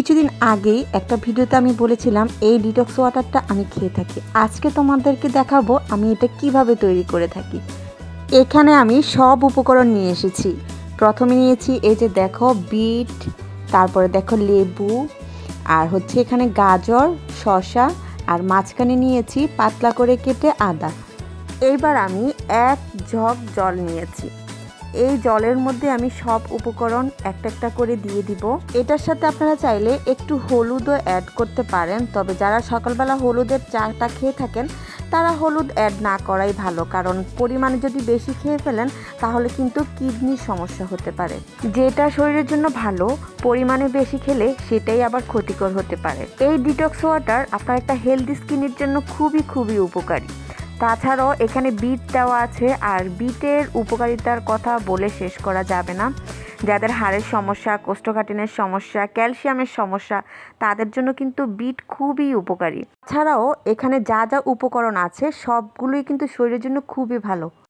কিছুদিন আগেই একটা ভিডিওতে আমি বলেছিলাম, এই ডিটক্স ওয়াটারটা আমি খেয়ে থাকি। আজকে তোমাদেরকে দেখাবো আমি এটা কীভাবে তৈরি করে থাকি। এখানে আমি সব উপকরণ নিয়ে এসেছি। প্রথমে নিয়েছি এই যে দেখো বিট, তারপরে দেখো লেবু, আর হচ্ছে এখানে গাজর শশা আর মাঝখানে নিয়েছি পাতলা করে কেটে আদা। এইবার আমি এক ঝক জল নিয়েছি। এই জলের মধ্যে আমি সব উপকরণ একটা একটা করে দিয়ে দিব। এটার সাথে আপনারা চাইলে একটু হলুদও অ্যাড করতে পারেন, তবে যারা সকালবেলা হলুদের চাটা খেয়ে থাকেন, তারা হলুদ অ্যাড না করাই ভালো, কারণ পরিমাণে যদি বেশি খেয়ে ফেলেন, তাহলে কিন্তু কিডনির সমস্যা হতে পারে। যেটা শরীরের জন্য ভালো, পরিমাণে বেশি খেলে সেটাই আবার ক্ষতিকর হতে পারে। এই ডিটক্স ওয়াটার আপনার একটা হেলদি স্কিনের জন্য খুবই খুবই উপকারী। তাছাড়াও এখানে বিট দেওয়া আছে, আর বিটের উপকারিতার কথা বলে শেষ করা যাবে না। যাদের হাড়ের সমস্যা কোষ্ঠকাঠিনের সমস্যা, ক্যালসিয়ামের সমস্যা, তাদের জন্য কিন্তু বিট খুবই উপকারী। ছাড়াও এখানে যা যা উপকরণ আছে, সবগুলোই কিন্তু শরীরের জন্য খুবই ভালো।